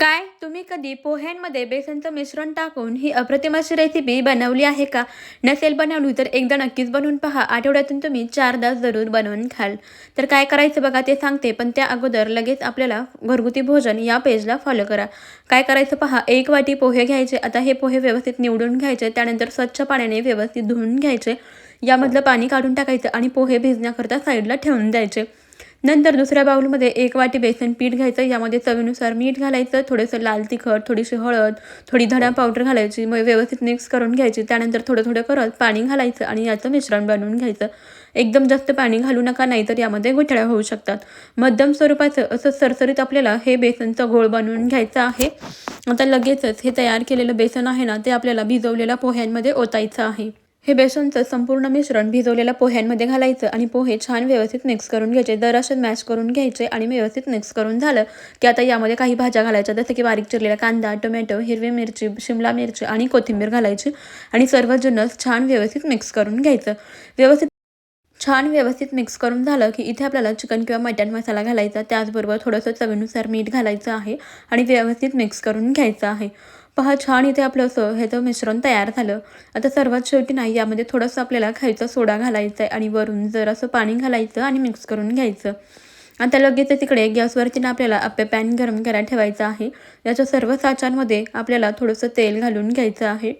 काय? तुम्ही कधी पोह्यांमध्ये बेसनचं मिश्रण टाकून ही अप्रतिम अशी रेसिपी बनवली आहे का? नसेल बनवली तर एकदा नक्कीच बनवून पहा. आठवड्यातून तुम्ही चारदा जरूर बनवून खाल. तर काय करायचं बघा ते सांगते पण त्या अगोदर लगेच आपल्याला घरगुती भोजन या पेजला फॉलो करा. काय करायचं पहा एक वाटी पोहे घ्यायचे. आता हे पोहे व्यवस्थित निवडून घ्यायचे. त्यानंतर स्वच्छ पाण्याने व्यवस्थित धुवून घ्यायचे. यामधलं पाणी काढून टाकायचं आणि पोहे भिजण्याकरता साईडला ठेवून द्यायचे. नंतर दुसऱ्या बाउलमध्ये एक वाटी बेसन पीठ घ्यायचं यामध्ये चवीनुसार मीठ घालायचं थोडंसं लाल तिखट थोडीशी हळद थोडी धडा पावडर घालायची मग व्यवस्थित मिक्स करून घ्यायची त्यानंतर थोडं थोडं करत पाणी घालायचं आणि याचं मिश्रण बनवून घ्यायचं. एकदम जास्त पाणी घालू नका नाही तर यामध्ये गुठळ्या होऊ शकतात. मध्यम स्वरूपाचं असं सरसरीत आपल्याला हे बेसनचं घोळ बनवून घ्यायचं आहे. आता लगेचच हे तयार केलेलं बेसन आहे ना ते आपल्याला भिजवलेल्या पोह्यांमध्ये ओतायचं आहे. हे बेसनचं संपूर्ण मिश्रण भिजवलेल्या पोह्यांमध्ये घालायचं आणि पोहे छान व्यवस्थित मिक्स करून घ्यायचे. दर असे मॅश करून घ्यायचे आणि व्यवस्थित मिक्स करून झालं की आता यामध्ये काही भाज्या घालायच्या जसं की बारीक चिरलेला कांदा टोमॅटो हिरवी मिरची शिमला मिरची आणि कोथिंबीर घालायची आणि सर्व जिन्नस छान व्यवस्थित मिक्स करून घ्यायचं. व्यवस्थित छान व्यवस्थित मिक्स करून झालं की इथे आपल्याला चिकन किंवा मटण मसाला घालायचा. त्याचबरोबर थोडंसं चवीनुसार मीठ घालायचं आहे आणि व्यवस्थित मिक्स करून घ्यायचं आहे. पहा छान इथे आपलं असं ह्याचं मिश्रण तयार झालं. आता सर्वात शेवटी नाही यामध्ये थोडंसं आपल्याला खायचा सोडा घालायचा आहे आणि वरून जरासं पाणी घालायचं आणि मिक्स करून घ्यायचं. आता लगेच तिकडे गॅसवरती ना आपल्याला आप्पे पॅन गरम करायला ठेवायचं आहे. याच्या सर्व साचांमध्ये आपल्याला थोडंसं तेल घालून घ्यायचं आहे.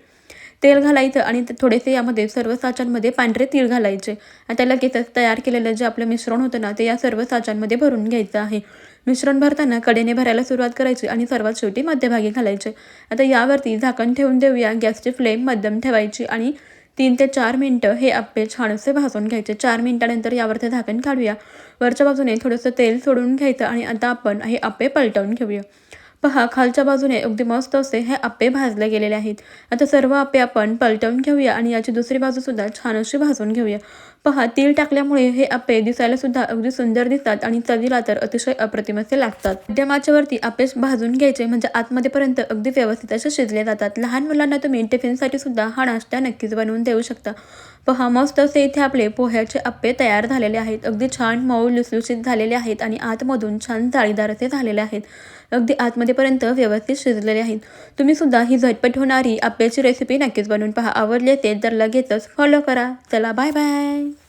तेल घालायचं आणि थोडेसे यामध्ये सर्व साचांमध्ये पांढरे तीळ घालायचे. आता लगेचच तयार केलेलं जे आपलं मिश्रण होतं ना ते या सर्व साचांमध्ये भरून घ्यायचं आहे. मिश्रण भरताना कडेने भरायला सुरुवात करायची आणि सर्वात शेवटी मध्यभागी घालायचे. आता यावरती झाकण ठेवून देऊया. गॅसची फ्लेम मध्यम ठेवायची आणि तीन ते चार मिनटं हे आप्पे छानसे भाजून घ्यायचे. चार मिनटानंतर यावरती झाकण काढूया. वरच्या बाजूने थोडंसं तेल सोडून घ्यायचं आणि आता आपण हे आप्पे पलटवून घेऊया. पहा खालच्या बाजूने अगदी मस्त असे हे आप्पे भाजले गेलेले आहेत. आता सर्व आप्पे आपण पलटवून घेऊया आणि याची दुसरी बाजूसुद्धा छान अशी भाजून घेऊया. पहा तीळ टाकल्यामुळे हे आप्पे दिसायला सुद्धा अगदी सुंदर दिसतात आणि चवीला तर अतिशय अप्रतिम असे लागतात. मध्यमाच्या वरती आप्पे भाजून घ्यायचे म्हणजे आतमध्येपर्यंत अगदी व्यवस्थित असे शिजले जातात. लहान मुलांना तुम्ही टिफिनसाठी सुद्धा हा नाश्ता नक्कीच बनवून देऊ शकता. पहा मस्त असे इथे आपले पोह्याचे अप्पे तयार झालेले आहेत. अगदी छान मऊ लुसलुसीत झालेले आहेत आणि आतमधून छान जाळीदार असे झालेले आहेत. अगदी आतमध्येपर्यंत व्यवस्थित शिजलेले आहेत. तुम्ही सुद्धा ही झटपट होणारी आप्याची रेसिपी नक्कीच बनवून पहा. आवडली ते तर लगेचच फॉलो करा. चला बाय बाय